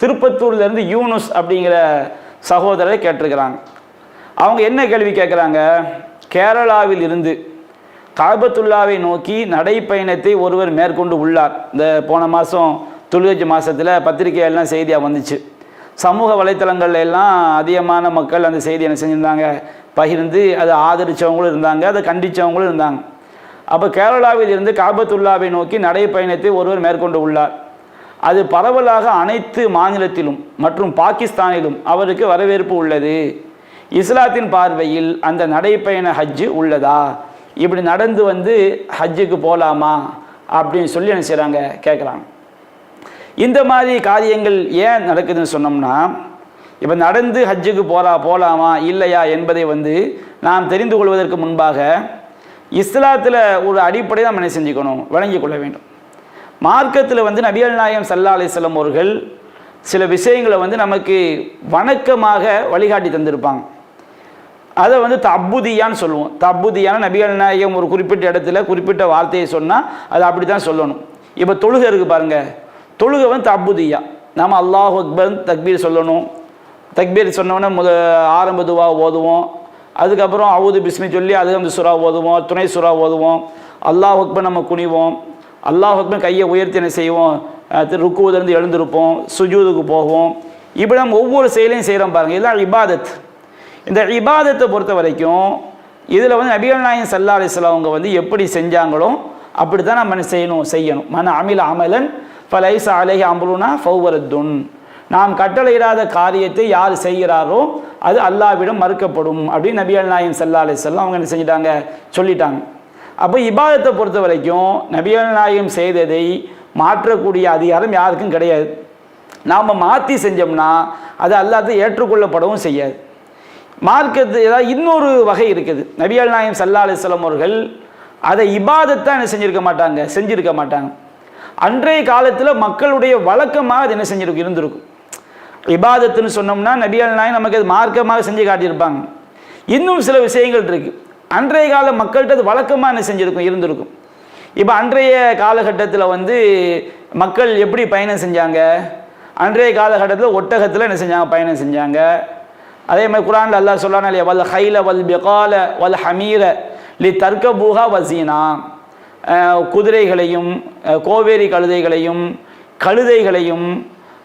திருப்பத்தூர்லேருந்து யூனுஸ் அப்படிங்கிற சகோதரரை கேட்டிருக்கிறாங்க. அவங்க என்ன கேள்வி கேட்குறாங்க? கேரளாவில் இருந்து காபத்துல்லாவை நோக்கி நடைப்பயணத்தை ஒருவர் மேற்கொண்டு உள்ளார். இந்த போன மாதம் துளுவச்சி மாதத்தில் பத்திரிகையெல்லாம் செய்தியாக வந்துச்சு. சமூக வலைத்தளங்கள்ல எல்லாம் அதிகமான மக்கள் அந்த செய்தி என்ன செஞ்சுருந்தாங்க? பகிர்ந்து அதை ஆதரித்தவங்களும் இருந்தாங்க அதை கண்டித்தவங்களும் இருந்தாங்க. அப்போ கேரளாவில் இருந்து காபத்துல்லாவை நோக்கி நடைப்பயணத்தை ஒருவர் மேற்கொண்டு உள்ளார். அது பரவலாக அனைத்து மாநிலத்திலும் மற்றும் பாகிஸ்தானிலும் அவருக்கு வரவேற்பு உள்ளது. இஸ்லாத்தின் பார்வையில் அந்த நடைப்பயண ஹஜ்ஜு உள்ளதா? இப்படி நடந்து வந்து ஹஜ்ஜுக்கு போகலாமா அப்படின்னு சொல்லி என்ன செய்கிறாங்க கேட்குறாங்க இந்த மாதிரி காரியங்கள் ஏன் நடக்குதுன்னு சொன்னோம்னா இப்போ நடந்து ஹஜ்ஜுக்கு போகலா போகலாமா இல்லையா என்பதை வந்து நாம் தெரிந்து கொள்வதற்கு முன்பாக இஸ்லாத்தில் ஒரு அடிப்படை நம்ம என்ன செஞ்சுக்கணும்? வழங்கிக் கொள்ள வேண்டும். மார்க்கத்தில் வந்து நபிகள் நாயகம் சல்லா அலிஸ்லம் அவர்கள் சில விஷயங்களை வந்து நமக்கு வணக்கமாக வழிகாட்டி தந்திருப்பாங்க. அதை வந்து தப்புதியான்னு சொல்லுவோம். தப்புதியான நபிகள் நாயகம் ஒரு குறிப்பிட்ட இடத்துல குறிப்பிட்ட வார்த்தையை சொன்னால் அது அப்படி தான் சொல்லணும். இப்போ தொழுகை இருக்குது பாருங்கள் தொழுகை வந்து தப்புதியா நாம் அல்லாஹ் அக்பர் தக்பீர் சொல்லணும். தக்பீர் சொன்னோன்னே முத ஆரம்ப துவா ஓதுவோம். அதுக்கப்புறம் அவுது பிஸ்மி சொல்லி அது அந்த சுறா ஓதுவோம். துணை சுறா ஓதுவோம். அல்லாஹ் அக்பர் நம்ம குனிவோம். அல்லாஹுக்குமே கையை உயர்த்தி என்ன செய்வோம்? ருக்குவதிலிருந்து எழுந்திருப்போம் சுஜூதுக்கு போவோம். இப்படி நம்ம ஒவ்வொரு செயலையும் செய்கிறோம் பாருங்கள் இதெல்லாம் இபாதத். இந்த இபாதத்தை பொறுத்த வரைக்கும் இதில் வந்து நபிகள் நாயன் சல்லா அலிஸ்லாம் அவங்க வந்து எப்படி செஞ்சாங்களோ அப்படி தான் நம்ம என்ன செய்யணும்? செய்யணும். மன அமில அமலன் ஃபலைஸ் அலஹி அம்புலுனா ஃபௌவரத்துன். நாம் கட்டளையிடாத காரியத்தை யார் செய்கிறாரோ அது அல்லாவிடம் மறுக்கப்படும் அப்படின்னு நபிகள் நாயகம் சல்லா அலிஸ்லாம் அவங்க என்ன செஞ்சிட்டாங்க? சொல்லிட்டாங்க. அப்போ இபாதத்தை பொறுத்த வரைக்கும் நபிகள் நாயகம் செய்ததை மாற்றக்கூடிய அதிகாரம் யாருக்கும் கிடையாது. நாம் மாற்றி செஞ்சோம்னா அது அல்லாத ஏற்றுக்கொள்ளப்படவும் செய்யாது. மார்க்கத்து ஏதாவது இன்னொரு வகை இருக்குது. நபிகள் நாயம் சல்லா அலிஸ்லாம் அவர்கள் அதை இபாதத்தை என்ன செஞ்சிருக்க மாட்டாங்க? செஞ்சிருக்க மாட்டாங்க. அன்றைய காலத்தில் மக்களுடைய வழக்கமாக அது என்ன செஞ்சிருக்கும் இருந்திருக்கும். இபாதத்துன்னு சொன்னோம்னா நபிகள் நாயம் நமக்கு அது மார்க்கமாக செஞ்சு காட்டியிருப்பாங்க. இன்னும் சில விஷயங்கள் இருக்குது அன்றைய கால மக்கள்கிட்ட அது வழக்கமாக என்ன செஞ்சிருக்கும்? இருந்திருக்கும். இப்போ அன்றைய காலகட்டத்தில் வந்து மக்கள் எப்படி பயணம் செஞ்சாங்க? அன்றைய காலகட்டத்தில் ஒட்டகத்தில் என்ன செஞ்சாங்க? பயணம் செஞ்சாங்க. அதே மாதிரி குரானில் அல்லாஹ் சொல்லான இல்லையா வல் ஹைல வல் பெகால வல் ஹமீர லி தர்க்கபூஹா வசீனா குதிரைகளையும் கோவேரி கழுதைகளையும் கழுதைகளையும்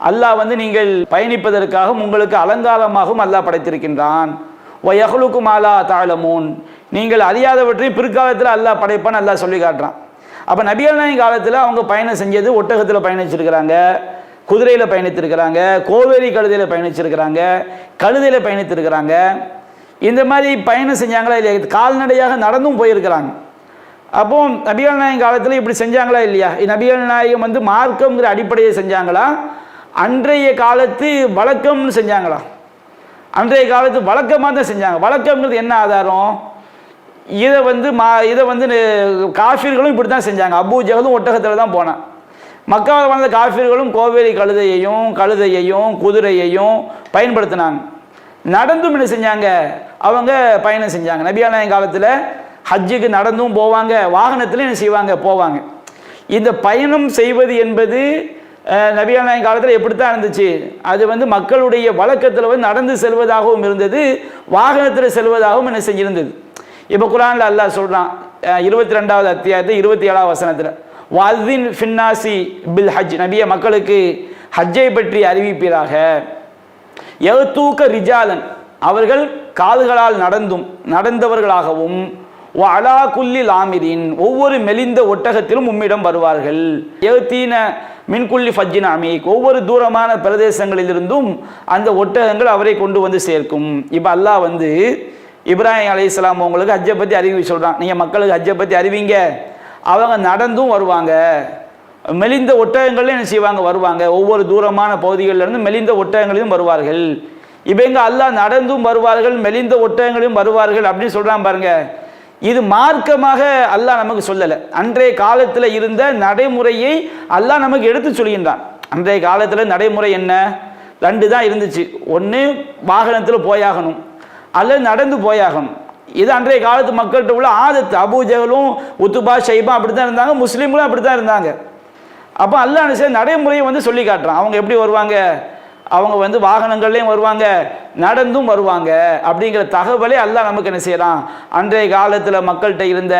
அல்லாஹ் வந்து நீங்கள் பயணிப்பதற்காகவும் உங்களுக்கு அலங்காரமாகவும் அல்லாஹ் படைத்திருக்கின்றான். ஒயகுலுக்கு அலா தாழமூன் நீங்கள் அறியாதவற்றை பிற்காலத்தில் அல்லாஹ் படைப்பான் அல்லாஹ் சொல்லி காட்டுறான். அப்போ நபிகள் நாயன் காலத்தில் அவங்க பயணம் செஞ்சது ஒட்டகத்தில் பயணிச்சிருக்கிறாங்க குதிரையில் பயணித்திருக்கிறாங்க கோவேரி கழுதையில் பயணிச்சிருக்கிறாங்க கழுதையில் பயணித்திருக்கிறாங்க. இந்த மாதிரி பயணம் செஞ்சாங்களா இல்லையா? கால்நடையாக நடந்தும் போயிருக்கிறாங்க. அப்போ நபிகள் நாயகம் காலத்தில் இப்படி செஞ்சாங்களா இல்லையா? நபிகள் நாயகம் வந்து மார்க்கம்ங்கிற அடிப்படையை செஞ்சாங்களா? அன்றைய காலத்து வழக்கம்னு செஞ்சாங்களா? அன்றைய காலத்து வழக்கமாக தான் செஞ்சாங்க. வழக்கம்ங்கிறது என்ன ஆதாரம்? இதை வந்து மா இதை வந்து காஃபிர்களும் இப்படி தான் செஞ்சாங்க. அபு ஜஹலும் ஒட்டகத்தில் தான் போனான். மக்காவில் வாழ்ந்த காஃபிர்களும் கோவேரி கழுதையையும் கழுதையையும் குதிரையையும் பயன்படுத்தினாங்க. நடந்தும் என்ன செஞ்சாங்க? அவங்க பயணம் செஞ்சாங்க. நபியானாயன் காலத்தில் ஹஜ்ஜுக்கு நடந்தும் போவாங்க வாகனத்தில் என்ன செய்வாங்க? போவாங்க. இந்த பயணம் செய்வது என்பது அஹ், காலத்தில் காலத்தில் எப்படித்தான் இருந்துச்சு? அது வந்து மக்களுடைய வழக்கத்தில் வந்து நடந்து செல்வதாகவும் இருந்தது வாகனத்தில் செல்வதாகவும் என்ன செஞ்சிருந்தது. இப்போ குரானில் அல்லாஹ் சொல்கிறான் இருபத்தி ரெண்டாவது அத்தியாயத்து இருபத்தி ஏழாவது வசனத்தில் வதின் ஃபின்னாசி பில் ஹஜ். நபிய மக்களுக்கு ஹஜ்ஜை பற்றி அறிவிப்பீராக. எவத்தூக்க ரிஜாலன். அவர்கள் கால்களால் நடந்தும் நடந்தவர்களாகவும் அலா குல்லி லாமிரின். ஒவ்வொரு மெலிந்த ஒட்டகத்திலும் உம்மிடம் வருவார்கள். எவத்தீன மின்குள்ளி ஃபஜ்ஜின் அமீக். ஒவ்வொரு தூரமான பிரதேசங்களிலிருந்தும் அந்த ஒட்டகங்கள் அவரை கொண்டு வந்து சேர்க்கும். இப்போ அல்லாஹ் வந்து இப்ராஹிம் அலைஹிஸ்ஸலாம் உங்களுக்கு ஹஜ்ஜை பற்றி அறிவி சொல்கிறான் நீங்கள் மக்களுக்கு ஹஜ்ஜை பற்றி அறிவிங்க. அவங்க நடந்தும் வருவாங்க. மெலிந்த ஒட்டகங்களையும் என்ன செய்வாங்க? வருவாங்க. ஒவ்வொரு தூரமான பகுதிகளிலிருந்து மெலிந்த ஒட்டகங்களிலும் வருவார்கள். இப்போ எங்க அல்லாஹ் நடந்தும் வருவார்கள் மெலிந்த ஒட்டகங்களையும் வருவார்கள் அப்படின்னு சொல்கிறான் பாருங்கள் இது மார்க்கமாக அல்லாஹ் நமக்கு சொல்லலை. அன்றைய காலத்தில் இருந்த நடைமுறையை அல்லாஹ் நமக்கு எடுத்து சொல்கின்றான். அன்றைய காலத்தில் நடைமுறை என்ன? ரெண்டு தான் இருந்துச்சு. ஒன்று வாகனத்தில் போயாகணும். அல்லது நடந்து போயாகணும் இது அன்றைய காலத்து மக்கள்கிட்ட உள்ள ஆதத்து. அபூஜகளும் உத்துபா ஷைபா அப்படி தான் இருந்தாங்க. முஸ்லீம்களும் அப்படி தான் இருந்தாங்க. அப்போ அல்லாஹ் என்ன நடைமுறையை வந்து சொல்லி காட்டுறான். அவங்க எப்படி வருவாங்க? அவங்க வந்து வாகனங்கள்லேயும் வருவாங்க. நடந்தும் வருவாங்க. அப்படிங்கிற தகவலே அல்லாஹ் நமக்கு என்ன செய்யலாம் அன்றைய காலத்தில் மக்கள்கிட்ட இருந்த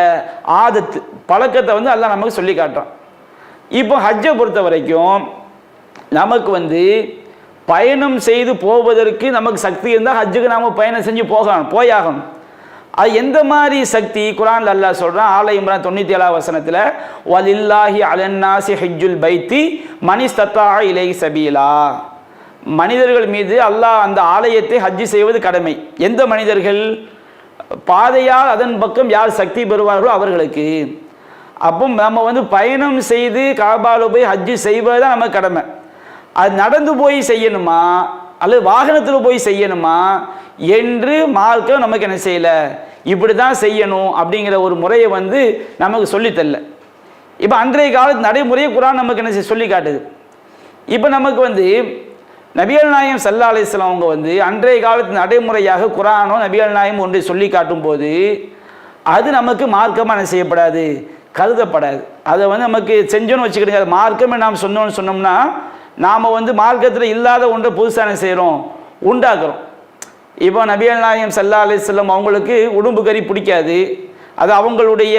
ஆதத்து பழக்கத்தை வந்து அல்லாஹ் நமக்கு சொல்லி காட்டுறான். இப்போ ஹஜ்ஜை பொறுத்த வரைக்கும் நமக்கு வந்து பயணம் செய்து போவதற்கு நமக்கு சக்தி இருந்தால் ஹஜ்ஜுக்கு நாம் பயணம் செஞ்சு போகணும் போயாகணும். அது எந்த மாதிரி சக்தி? குரான் அல்லாஹ் சொல்கிறான் ஆலை இம்ரான் தொண்ணூற்றி ஏழாவது வசனத்தில் வலில்லாஹி அலன்னாசி ஹஜ்ஜுல் பைத்தி மணி மணிஸ்தத்தா இலை சபீலா. மனிதர்கள் மீது அல்லாஹ் அந்த ஆலயத்தை ஹஜ்ஜு செய்வது கடமை. எந்த மனிதர்கள்? பாதையால் அதன் பக்கம் யார் சக்தி பெறுவார்களோ அவர்களுக்கு. அப்போ நம்ம வந்து பயணம் செய்து காபால போய் ஹஜ்ஜு செய்வது தான் நம்ம கடமை. அது நடந்து போய் செய்யணுமா? அல்லது வாகனத்தில் போய் செய்யணுமா? என்று மார்க்கம் நமக்கு என்ன செய்யலை? இப்படி தான் செய்யணும் அப்படிங்கிற ஒரு முறையை வந்து நமக்கு சொல்லித்தரல இப்போ அன்றைய காலத்து நடைமுறையை குரான் நமக்கு என்ன செய்ய சொல்லி காட்டுது. இப்போ நமக்கு வந்து நபிகள் நாயம் சல்லா அலிஸ்லாம் அவங்க வந்து அன்றைய காலத்து நடைமுறையாக குரானோ நபிகள் நாயம் ஒன்றை சொல்லி காட்டும் போது அது நமக்கு மார்க்கமாக என்ன செய்யப்படாது? கருதப்படாது. அதை வந்து நமக்கு செஞ்சோன்னு வச்சுக்கிடுங்க. அது மார்க்கமே நாம் சொன்னோன்னு சொன்னோம்னா நாம் வந்து மார்க்கத்தில் இல்லாத ஒன்றை புதுசாக செய்கிறோம் உண்டாக்குறோம். இப்போ நபியல் நாயம் சல்லா அலிஸ்லம் அவங்களுக்கு உடம்பு கறி பிடிக்காது. அது அவங்களுடைய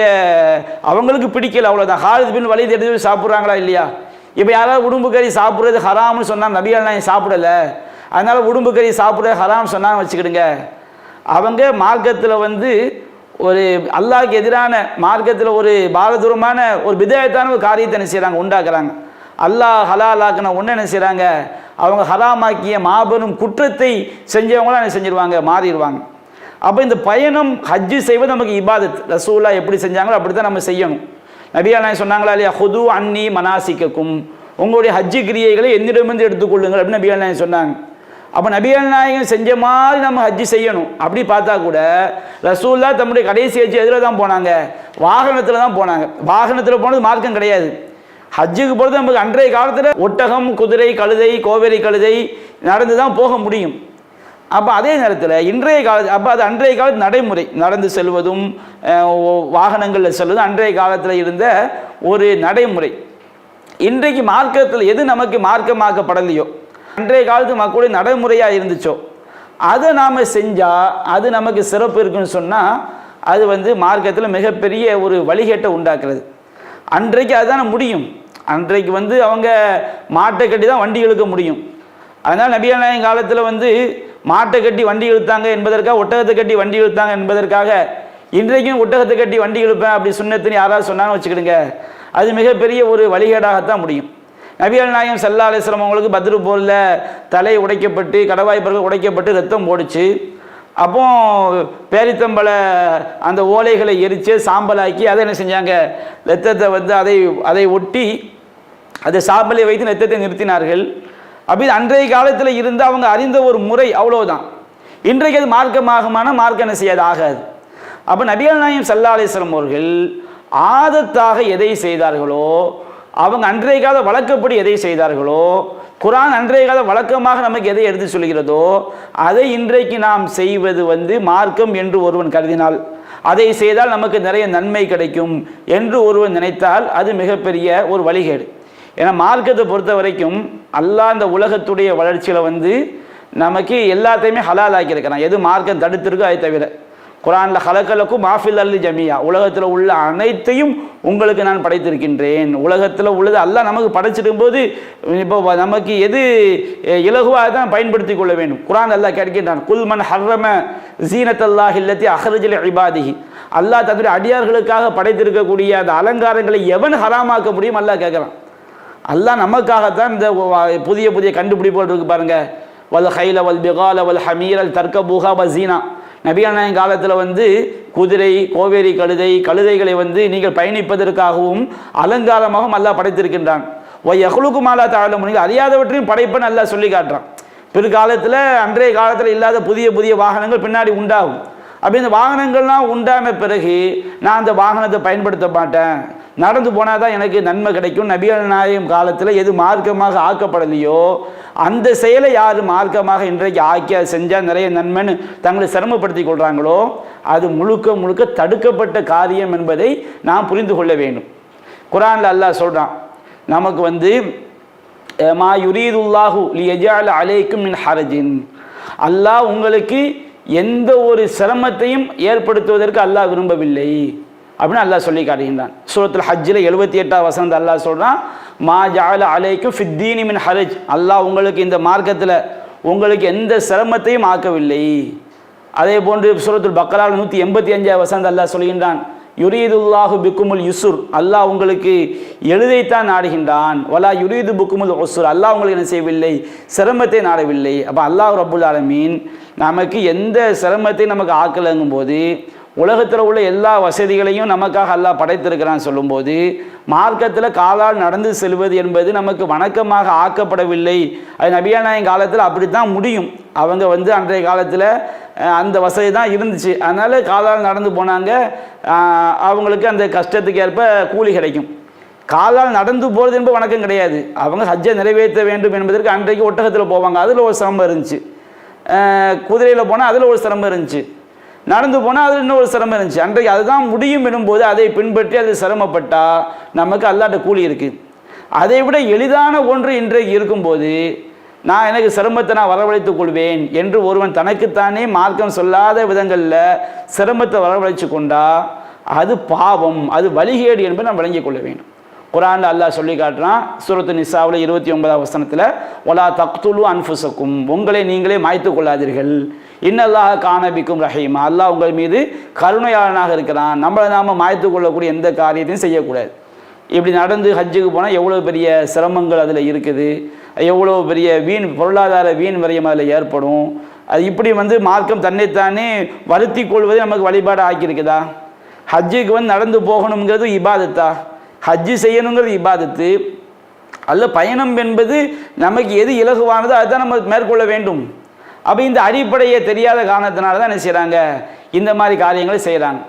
அவங்களுக்கு பிடிக்கல அவ்வளோதான் ஹாலித் பின் வழி தெரிஞ்சு சாப்பிட்றாங்களா இல்லையா? இப்போ யாராவது உடம்பு கறி சாப்பிட்றது ஹராம்னு சொன்னால் நபியல் நாயம் சாப்பிடலை. அதனால் உடம்பு கறி சாப்பிட்றது ஹராம் சொன்னாங்க வச்சுக்கிடுங்க. அவங்க மார்க்கத்தில் வந்து ஒரு அல்லாஹ்க்கு எதிரான மார்க்கத்தில் ஒரு பாரதூரமான ஒரு விதாயத்தான ஒரு காரியத்தை என்ன செய்கிறாங்க உண்டாக்குறாங்க. அல்லாஹ் ஹலாலாக்குன ஒன்று என்ன செய்கிறாங்க அவங்க ஹராமாக்கிய மாபெரும் குற்றத்தை செஞ்சவங்களாம் என்ன செஞ்சிருவாங்க? மாறிடுவாங்க. அப்போ இந்த பயணம் ஹஜ்ஜு செய்வது நமக்கு இபாதத். ரசூலா எப்படி செஞ்சாங்களோ அப்படி தான் நம்ம செய்யணும். நபியா சொன்னாங்களா இல்லையா ஹுது அன்னி மனாசிக்கக்கும் உங்களுடைய ஹஜ்ஜு கிரியைகளை என்னிடமிருந்து எடுத்துக்கொள்ளுங்கள் அப்படின்னு நபியா நாயகம் சொன்னாங்க. அப்போ நபிகள் நாயகம் செஞ்ச மாதிரி நம்ம ஹஜ்ஜு செய்யணும். அப்படி பார்த்தா கூட ரசூல்லா தம்முடைய கடைசி ஹஜ்ஜு எதில் தான் போனாங்க. வாகனத்தில் தான் போனாங்க. வாகனத்தில் போனது மார்க்கம் கிடையாது. ஹஜ்ஜுக்கு போகிறது நமக்கு அன்றைய காலத்தில் ஒட்டகம் குதிரை கழுதை கோவேரி கழுதை நடந்து தான் போக முடியும். அப்போ அதே நேரத்தில் இன்றைய கால அப்போ அது அன்றைய காலத்து நடைமுறை. நடந்து செல்வதும் வாகனங்களில் செல்வதும் அன்றைய காலத்தில் இருந்த ஒரு நடைமுறை. இன்றைக்கு மார்க்கத்தில் எது நமக்கு மார்க்கமாக்கப்படலையோ அன்றைய காலத்து மக்களுடைய நடைமுறையாக இருந்துச்சோ அதை நாம் செஞ்சால் அது நமக்கு சிறப்பு இருக்குன்னு சொன்னால் அது வந்து மார்க்கத்தில் மிகப்பெரிய ஒரு வழிகேட்டை உண்டாக்குறது. அன்றைக்கு அதுதானே முடியும். அன்றைக்கு வந்து அவங்க மாட்டை கட்டி தான் வண்டி இழுக்க முடியும். அதனால் நபிகள் காலத்தில் வந்து மாட்டை கட்டி வண்டி இழுத்தாங்க என்பதற்காக ஒட்டகத்தை கட்டி வண்டி இழுத்தாங்க என்பதற்காக இன்றைக்கும் ஒட்டகத்தை கட்டி வண்டி இழுப்பேன் அப்படி சுண்ணத்துன்னு யாராவது சொன்னான்னு வச்சுக்கிடுங்க. அது மிகப்பெரிய ஒரு வழிகேடாகத்தான் முடியும். நபிகள் நாயகம் சல்லா அலிஸ்லாம் அவங்களுக்கு பத்ரு போரில் தலை உடைக்கப்பட்டு கடவாய் பிறகு உடைக்கப்பட்டு ரத்தம் போடுச்சு. அப்போ பேரித்தம்பள அந்த ஓலைகளை எரித்து சாம்பலாக்கி அதை என்ன செஞ்சாங்க? ரத்தத்தை வந்து அதை அதை ஒட்டி அதை சாம்பலை வைத்து ரத்தத்தை நிறுத்தினார்கள். அப்படி அன்றைய காலத்தில் இருந்து அவங்க அறிந்த ஒரு முறை அவ்வளோதான் இன்றைக்கு அது மார்க்கமாகமான மார்க்க என்ன செய்யாது? ஆகாது. அப்போ நபிகள் நாயம் சல்லாலேஸ்வரம் அவர்கள் ஆதத்தாக எதை செய்தார்களோ அவங்க அன்றைய கால வழக்கப்படி எதை செய்தார்களோ குரான் அன்றைய கால வழக்கமாக நமக்கு எதை எடுத்து சொல்கிறதோ அதை இன்றைக்கு நாம் செய்வது வந்து மார்க்கம் என்று ஒருவன் கருதினால் அதை செய்தால் நமக்கு நிறைய நன்மை கிடைக்கும் என்று ஒருவன் நினைத்தால் அது மிகப்பெரிய ஒரு வழிகேடு. ஏன்னா மார்க்கத்தை பொறுத்த வரைக்கும் அல்லா இந்த உலகத்துடைய வளர்ச்சியில் வந்து நமக்கு எல்லாத்தையுமே ஹலால் ஆக்கியிருக்கிறான். எது மார்க்கம் தடுத்திருக்கோ அதை தவிர. குரானில் ஹலக்கலக்கும் மாஃபில் அல்லி ஜமியா. உலகத்தில் உள்ள அனைத்தையும் உங்களுக்கு நான் படைத்திருக்கின்றேன். உலகத்தில் உள்ளது அல்லாஹ் நமக்கு படைச்சிடும் போது இப்போ நமக்கு எது இலகுவாக தான் பயன்படுத்தி கொள்ள வேண்டும். குரான் அல்லாஹ் கேட்கின்றான் குல்மன் ஹர்ரம ஜீனத்தல்லாஹ் இல்லத்தி அஹ்ரஜில் இபாதிஹி. அல்லாஹ் தன்னுடைய அடியார்களுக்காக படைத்திருக்கக்கூடிய அந்த அலங்காரங்களை எவன் ஹராமாக்க முடியும்? அல்லாஹ் கேட்குறான். அல்லாஹ் நமக்காகத்தான் இந்த புதிய புதிய கண்டுபிடிப்புகள் இருக்கு பாருங்க. வல் ஹைல வல் பிகால வல் ஹமீரல் தர்க்க பூகா பசீனா நபிகள் காலத்தில் வந்து குதிரை கோவேரி கழுதை கழுதைகளை வந்து நீங்கள் பயணிப்பதற்காகவும் அலங்காரமாகவும் அல்லாஹ் படைத்திருக்கின்றான். ஒய் யகுலுக்கு மாலா தாழ நீங்கள் அறியாதவற்றையும் படைப்பன்னு அல்லாஹ் சொல்லி காட்டுறான். பிற்காலத்தில் அன்றைய காலத்தில் இல்லாத புதிய புதிய வாகனங்கள் பின்னாடி உண்டாகும். அப்படி இந்த வாகனங்கள்லாம் உண்டான பிறகு நான் அந்த வாகனத்தை பயன்படுத்த மாட்டேன். நடந்து போனால் தான் எனக்கு நன்மை கிடைக்கும். நபிகள் நாயகம் காலத்தில் எது மார்க்கமாக ஆக்கப்படலையோ அந்த செயலை யார் மார்க்கமாக இன்றைக்கு ஆக்கி அதை செஞ்சால் நிறைய நன்மைன்னு தங்களை சிரமப்படுத்தி கொள்கிறாங்களோ அது முழுக்க முழுக்க தடுக்கப்பட்ட காரியம் என்பதை நாம் புரிந்து கொள்ள வேண்டும். குரானில் அல்லாஹ் சொல்கிறான் நமக்கு வந்து மா யுரீதுல்லாஹு எஜால் அலேக்கும் மின் ஹரஜின். அல்லாஹ் உங்களுக்கு எந்த ஒரு சிரமத்தையும் ஏற்படுத்துவதற்கு அல்லாஹ் விரும்பவில்லை. அப்படின்னு அல்லாஹ் சொல்லி காட்டுகின்றான். சூரத்தில் ஹஜ்ஜில் எழுபத்தி எட்டாம் வசனத்தை அல்லாஹ் சொல்கிறான் மா ஜால அலைக்கும் ஃபித்தீனி மின் ஹரஜ். அல்லாஹ் உங்களுக்கு இந்த மார்க்கத்தில் உங்களுக்கு எந்த சிரமத்தையும் ஆக்கவில்லை. அதே போன்று சூரத்துல் பக்கரால் நூற்றி எண்பத்தி அஞ்சாவது வசனத்தை அல்லாஹ் சொல்கின்றான் யுரீதுல்லாஹு பிக்குமுல் யுசுர். அல்லாஹ் உங்களுக்கு எழுதைத்தான் நாடுகின்றான். வலா யுரீது புக்குமுல் ஒசுர் அல்லாஹ் உங்களுக்கு என்ன செய்யவில்லை? சிரமத்தை நாடவில்லை. அப்போ அல்லாஹ் ரபுல் ஆலமீன் நமக்கு எந்த சிரமத்தை நமக்கு ஆக்கலங்கும் போது உலகத்தில் உள்ள எல்லா வசதிகளையும் நமக்காக அல்லாஹ் படைத்திருக்கிறான் சொல்லும்போது மார்க்கத்தில் காலால் நடந்து செல்வது என்பது நமக்கு வணக்கமாக ஆக்கப்படவில்லை. அது நபியானாயின் காலத்தில் அப்படி தான் முடியும். அவங்க வந்து அன்றைய காலத்தில் அந்த வசதி தான் இருந்துச்சு. அதனால் காலால் நடந்து போனாங்க. அவங்களுக்கு அந்த கஷ்டத்துக்கு ஏற்ப கூலி கிடைக்கும். காலால் நடந்து போகிறது என்பது வணக்கம் கிடையாது. அவங்க ஹஜ்ஜை நிறைவேற்ற வேண்டும் என்பதற்கு அன்றைக்கு ஒட்டகத்தில் போவாங்க. அதில் ஒரு சிரமம் இருந்துச்சு. குதிரையில் போனால் அதில் ஒரு சிரமம் இருந்துச்சு. நடந்து போனால் அதில் இன்னொரு சிரமம் இருந்துச்சு. அன்றைக்கு அதுதான் முடியும் எனும்போது அதை பின்பற்றி அது சிரமப்பட்டால் நமக்கு அல்லாட்ட கூலி இருக்குது அதை விட எளிதான ஒன்று இன்றைக்கு இருக்கும்போது நான் எனக்கு சிரமத்தை நான் வரவழைத்துக் கொள்வேன் என்று ஒருவன் தனக்குத்தானே மார்க்கம் சொல்லாத விதங்களில் சிரமத்தை வரவழைச்சு கொண்டா அது பாவம் அது வழிகேடு என்பதை நாம் விளங்கிக் கொள்ள வேண்டும். குரான் அல்லாஹ் சொல்லி காட்டுறான் சூரத்து நிசாவில் இருபத்தி ஒன்பதாம் வசனத்தில் ஒலா தக்துலு அன்ஃபுசக்கும் உங்களை நீங்களே மாய்த்து கொள்ளாதீர்கள். இன்னல்லாக காணபிக்கும் ரஹீமா. அல்லாஹ் உங்கள் மீது கருணையாளனாக இருக்கிறான். நம்மளை நாம மாய்த்து கொள்ளக்கூடிய எந்த காரியத்தையும் செய்யக்கூடாது. இப்படி நடந்து ஹஜ்ஜுக்கு போனால் எவ்வளோ பெரிய சிரமங்கள் அதில் இருக்குது. எவ்வளோ பெரிய வீண் பொருளாதார வீண் விரயம் அதில் ஏற்படும். அது இப்படி வந்து மார்க்கம் தன்னைத்தானே வருத்தி கொள்வதை நமக்கு வழிபாடு ஆக்கியிருக்குதா? ஹஜ்ஜுக்கு வந்து நடந்து போகணுங்கிறது இபாதத்தா? ஹஜ்ஜு செய்யணுங்கிறது இபாதத்து. அல்ல பயணம் என்பது நமக்கு எது இலகுவானதோ அதுதான் நம்ம மேற்கொள்ள வேண்டும். அப்போ இந்த அடிப்படையே தெரியாத காரணத்தினால தான் என்ன செய்கிறாங்க இந்த மாதிரி காரியங்களை செய்கிறாங்க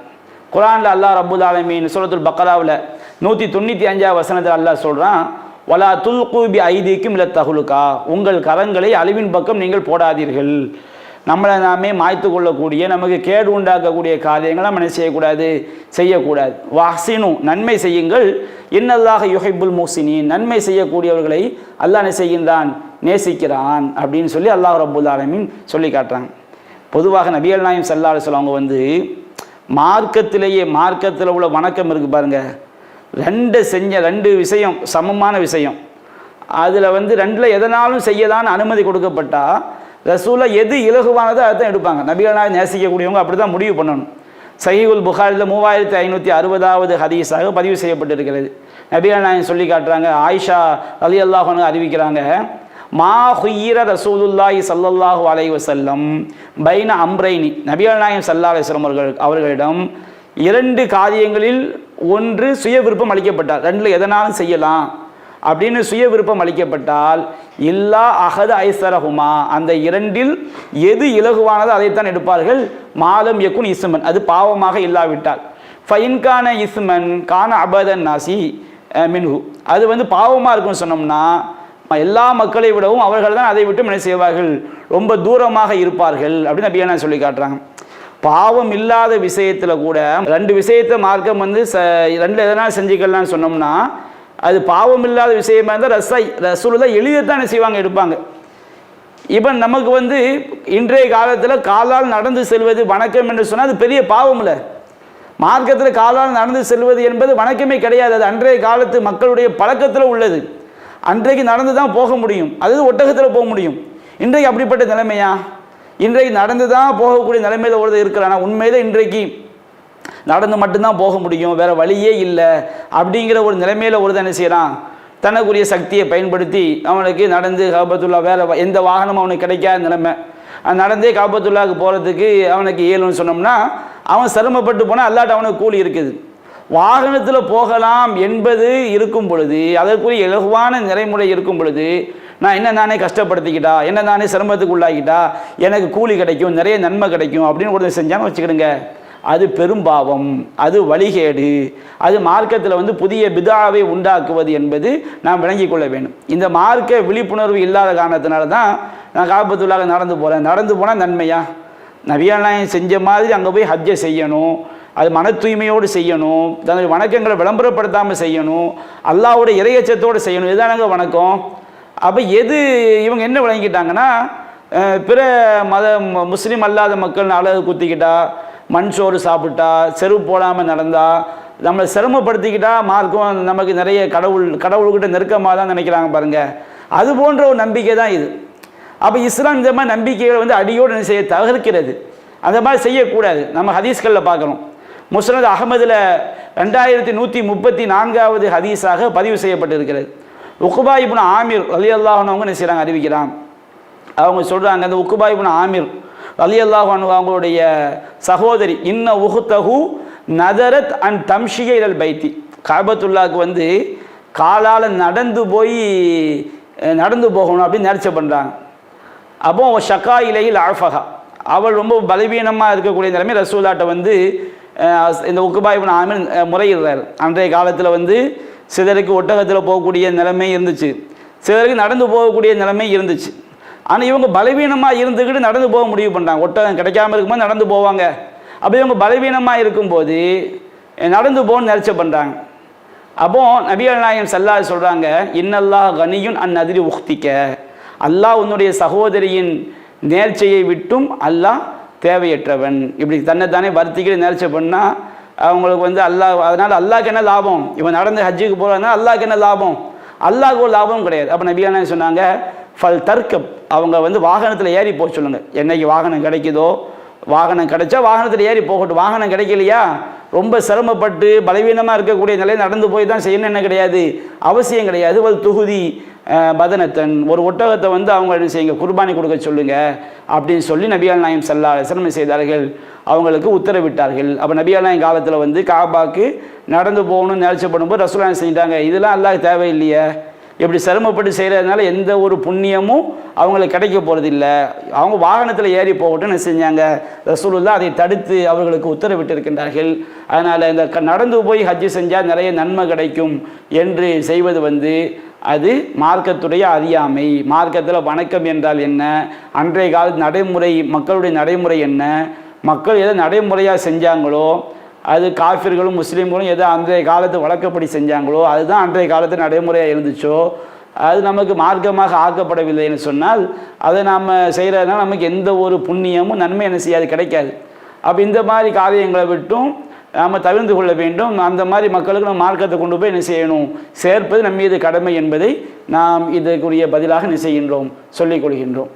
குரானில் அல்லாஹ் ரபுல் ஆலமீன் சுரத்துல் பக்கராவில் நூற்றி தொண்ணூற்றி அஞ்சாவது வசனத்தில் அல்லாஹ் சொல்கிறான் வலா துல் கூபி ஐதீக்கும் இல்ல தகுலுக்கா உங்கள் கரங்களை அழிவின் பக்கம் நீங்கள் போடாதீர்கள். நம்மளை நாமே மாய்த்து கொள்ளக்கூடிய நமக்கு கேடு உண்டாக்கக்கூடிய காரியங்களை நம்ம என்ன செய்யக்கூடாது? செய்யக்கூடாது. வாசினும் நன்மை செய்யுங்கள். இன்னல்லாக யுஹைபுல் மூசினி நன்மை செய்யக்கூடியவர்களை அல்லாஹ் என்ன செய்கின்றான்? நேசிக்கிறான் அப்படின்னு சொல்லி அல்லாஹ் ரபுல் ஆலமின் சொல்லி காட்டுறாங்க. பொதுவாக நபிகள் நாயம் சல்லா அவங்க வந்து மார்க்கத்திலேயே மார்க்கத்தில் உள்ள வணக்கம் இருக்கு பாருங்க. ரெண்டு செஞ்ச ரெண்டு விஷயம் சமமான விஷயம். அதில் வந்து ரெண்டில் எதனாலும் செய்யலான்னு அனுமதி கொடுக்கப்பட்டா ரசூலை எது இலகுவானதோ அதை தான் எடுப்பாங்க. நபிகள் நாயம் நேசிக்கக்கூடியவங்க அப்படி தான் முடிவு பண்ணணும். சஹிகுல் புகாரில் மூவாயிரத்தி ஐநூற்றி அறுபதாவது ஹதீஸாக பதிவு செய்யப்பட்டிருக்கிறது. நபிகள் நாயன் சொல்லி காட்டுறாங்க. ஆயிஷா அலி அல்லாஹனு அறிவிக்கிறாங்க மா ஹுயிர ரசூலுல்லாஹி சல்லல்லாஹு அலைஹி வஸல்லம் பைன அம்ரைனி நபிகள் நாயகம் சல்லா அலிஸ்லாம் அவர்கள் அவர்களிடம் இரண்டு காரியங்களில் ஒன்று சுய விருப்பம் அளிக்கப்பட்டார். ரெண்டில் எதனாலும் செய்யலாம் அப்படின்னு சுய விருப்பம் அளிக்கப்பட்டால் இல்லா அகத ஐசரகுமா அந்த இரண்டில் எது இலகுவானதோ அதைத்தான் எடுப்பார்கள். மாலம் எக்குன் இஸ்மன் அது பாவமாக இல்லாவிட்டால். ஃபைன்கான இஸ்மன் கான அபதன் நாசி மின்ஹு. அது வந்து பாவமாக இருக்கும்னு சொன்னோம்னா எல்லா மக்களை விடவும் அவர்கள் தான் அதை விட்டு என்ன செய்வார்கள். ரொம்ப தூரமாக இருப்பார்கள் அப்படின்னு நபியா சொல்லி காட்டுறாங்க. பாவம் இல்லாத விஷயத்தில் கூட ரெண்டு விஷயத்தை மார்க்கம் வந்து ச ரெண்டு எதனால் செஞ்சுக்கலாம்னு சொன்னோம்னா அது பாவம் இல்லாத விஷயமா இருந்தால் ரசாய் ரசூல் எளிதாக தான் என்ன செய்வாங்க எடுப்பாங்க. இப்போ நமக்கு வந்து இன்றைய காலத்தில் காலால் நடந்து செல்வது வணக்கம் என்று சொன்னால் அது பெரிய பாவம் இல்லை. மார்க்கத்தில் காலால் நடந்து செல்வது என்பது வணக்கமே கிடையாது. அது அன்றைய காலத்து மக்களுடைய பழக்கத்தில் உள்ளது. அன்றைக்கு நடந்து தான் போக முடியும். அது ஒட்டகத்தில் போக முடியும். இன்றைக்கு அப்படிப்பட்ட நிலைமையா? இன்றைக்கு நடந்து தான் போகக்கூடிய நிலைமையில் ஒருத்தர் இருக்கிறானா? உண்மையில இன்றைக்கு நடந்து மட்டும்தான் போக முடியும். வேற வழியே இல்லை. அப்படிங்கிற ஒரு நிலைமையில் ஒருத்தன் என்ன செய்கிறான் தனக்குரிய சக்தியை பயன்படுத்தி அவனுக்கு நடந்து காபத்துல்லா வேற எந்த வாகனமும் அவனுக்கு கிடைக்காத நிலைமை. நடந்தே காபத்துல்லாவுக்கு போகிறதுக்கு அவனுக்கு இயலும்னு சொன்னோம்னா அவன் சிரமப்பட்டு போனால் அல்லாட்ட அவனுக்கு கூலி இருக்குது. வாகனத்தில் போகலாம் என்பது இருக்கும் பொழுது அதற்குரிய இலகுவான நிறைமுறை இருக்கும் பொழுது நான் என்ன நானே கஷ்டப்படுத்திக்கிட்டா என்ன நானே சிரமத்துக்கு உள்ளாகிட்டா எனக்கு கூலி கிடைக்கும் நிறைய நன்மை கிடைக்கும் அப்படின்னு ஒரு செஞ்சான்னு வச்சுக்கிடுங்க. அது பெரும்பாவம் அது வழிகேடு அது மார்க்கத்தில் வந்து புதிய பிதாவை உண்டாக்குவது என்பது நாம் விளங்கிக் கொள்ள வேண்டும். இந்த மார்க்க விழிப்புணர்வு இல்லாத காரணத்தினால தான் நான் காபத்துள்ளாக நடந்து போகிறேன் நடந்து போனால் நன்மையா? நவியாநாயகம் செஞ்ச மாதிரி அங்கே போய் ஹஜ்ஜை செய்யணும். அது மன தூய்மையோடு செய்யணும். தன்னுடைய வணக்கங்களை விளம்பரப்படுத்தாமல் செய்யணும். அல்லாவோட இறையச்சத்தோடு செய்யணும். இதுதானங்க வணக்கம். அப்போ எது இவங்க என்ன விளங்கிட்டாங்கன்னா பிற மத முஸ்லீம் அல்லாத மக்கள் அழகு குத்திக்கிட்டா மண் சோறு சாப்பிட்டா செருப்பு போடாமல் நடந்தா நம்மளை சிரமப்படுத்திக்கிட்டா மார்க்கும் நமக்கு நிறைய கடவுள் கடவுள்கிட்ட நெருக்கமாக தான் நினைக்கிறாங்க பாருங்கள் அது போன்ற ஒரு நம்பிக்கை தான் இது. அப்போ இஸ்லாம் இந்த மாதிரி நம்பிக்கைகளை வந்து அடியோடு செய்ய தகர்க்கிறது. அந்த மாதிரி செய்யக்கூடாது. நம்ம ஹதீஸ்களில் பார்க்கணும் முஸ்னத் அகமதில் ரெண்டாயிரத்தி நூற்றி முப்பத்தி நான்காவது ஹதீஸாக பதிவு செய்யப்பட்டிருக்கிறது. உக்குபா இப்னு ஆமீர் அலி அல்லாஹனவங்க என்ன செய்கிறாங்க அறிவிக்கிறான். அவங்க சொல்கிறாங்க அந்த உக்குபா இப்னு ஆமீர் அலி அல்லாஹ் அவங்களுடைய சகோதரி இன்ன உகுத்தகு நதரத் அண்ட் தம்ஷிய இலல் பைத்தி. காபத்துல்லாவுக்கு வந்து காலால் நடந்து போய் நடந்து போகணும் அப்படின்னு நினச்ச பண்ணுறாங்க அப்போ ஷக்கா இலையில் ஆஃபகா அவள் ரொம்ப பலவீனமாக இருக்கக்கூடிய நிலைமை ரசூலாட்டை வந்து இந்த உக்குபாய்பன் ஆமின் முறையிடுறார். அன்றைய காலத்தில் வந்து சிலருக்கு ஒட்டகத்தில் போகக்கூடிய நிலைமை இருந்துச்சு. சிலருக்கு நடந்து போகக்கூடிய நிலைமை இருந்துச்சு. ஆனால் இவங்க பலவீனமாக இருந்துக்கிட்டு நடந்து போக முடிவு பண்ணுறாங்க ஒட்டகம் கிடைக்காம இருக்கும்போது நடந்து போவாங்க. அப்போ இவங்க பலவீனமாக இருக்கும்போது நடந்து போகணும்னு நினைச்ச பண்ணுறாங்க அப்போ நபிகள் நாயகம் சல்லா சொல்கிறாங்க இன்னல்லா கனியுன் அந் அதிரி உக்திக்க அல்லாஹ் உன்னுடைய சகோதரியின் நேர்ச்சையை விட்டும் அல்லாஹ் தேவையற்றவன். இப்படி தன்னை தானே வருத்திக்கிட்டு நேர்ச்சி பண்ணால் அவங்களுக்கு வந்து அல்லாஹ் அதனால் அல்லாஹ்க்கு என்ன லாபம்? இவன் நடந்து ஹஜ்ஜுக்கு போகிறாங்கன்னா அல்லாஹ்க்கு என்ன லாபம்? அல்லாஹ்க்கு ஒரு லாபம் கிடையாது. அப்போ நபிகள் நாயகம் சொன்னாங்க? ஃபல் தர்க்கப் அவங்க வந்து வாகனத்தில் ஏறி போக சொல்லுங்கள் என்றைக்கு வாகனம் கிடைக்குதோ வாகனம் கிடைச்சா வாகனத்தில் ஏறி போகட்டும். வாகனம் கிடைக்கலையா? ரொம்ப சிரமப்பட்டு பலவீனமாக இருக்கக்கூடிய நிலையில் நடந்து போய் தான் செய்யணும் என்ன கிடையாது? அவசியம் கிடையாது. ஒரு தொகுதி பதனத்தன். ஒரு ஒட்டகத்தை வந்து அவங்க என்ன செய்யுங்க? குர்பானி கொடுக்க சொல்லுங்கள் அப்படின்னு சொல்லி நபியால் நாயம் செல்லா சிரமம் செய்தார்கள். அவங்களுக்கு உத்தரவிட்டார்கள். அப்போ நபியால் நாயம் காலத்தில் வந்து காபாக்கு நடந்து போகணும்னு நினைச்ச பண்ணும்போது ரசூலான் செஞ்சிட்டாங்க. இதெல்லாம் அல்லாஹ் தேவையில்லையே. இப்படி சிரமப்பட்டு செய்கிறதுனால எந்த ஒரு புண்ணியமும் அவங்களுக்கு கிடைக்க போகிறதில்ல அவங்க வாகனத்தில் ஏறி போகட்டும் செஞ்சாங்க? ரசூலுல்லா அதை தடுத்து அவர்களுக்கு உத்தரவிட்டு இருக்கின்றார்கள் அதனால் இந்த க- நடந்து போய் ஹஜ்ஜு செஞ்சால் நிறைய நன்மை கிடைக்கும் என்று செய்வது வந்து அது மார்க்கத்துடைய அறியாமை. மார்க்கத்தில் வணக்கம் என்றால் என்ன? அன்றைய கால நடைமுறை மக்களுடைய நடைமுறை என்ன? மக்கள் எதை நடைமுறையாக செஞ்சாங்களோ அது காஃபிர்களும் முஸ்லீம்களும் எதை அன்றைய காலத்து வழக்கப்படி செஞ்சாங்களோ அதுதான் அன்றைய காலத்து நடைமுறையாக இருந்துச்சோ அது நமக்கு மார்க்கமாக ஆக்கப்படவில்லைன்னு சொன்னால் அதை நாம் செய்கிறதுனால நமக்கு எந்த ஒரு புண்ணியமும் நன்மை என்ன செய்யாது கிடைக்காது. அப்போ இந்த மாதிரி காரியங்களை விட்டும் நாம் தவிர்ந்து கொள்ள வேண்டும். அந்த மாதிரி மக்களுக்கு நம்ம மார்க்கத்தை கொண்டு போய் என்ன செய்யணும்? சேர்ப்பது நம் மீது கடமை என்பதை நாம் இதற்குரிய பதிலாக என்ன செய்கின்றோம்? சொல்லிக் கொள்கின்றோம்.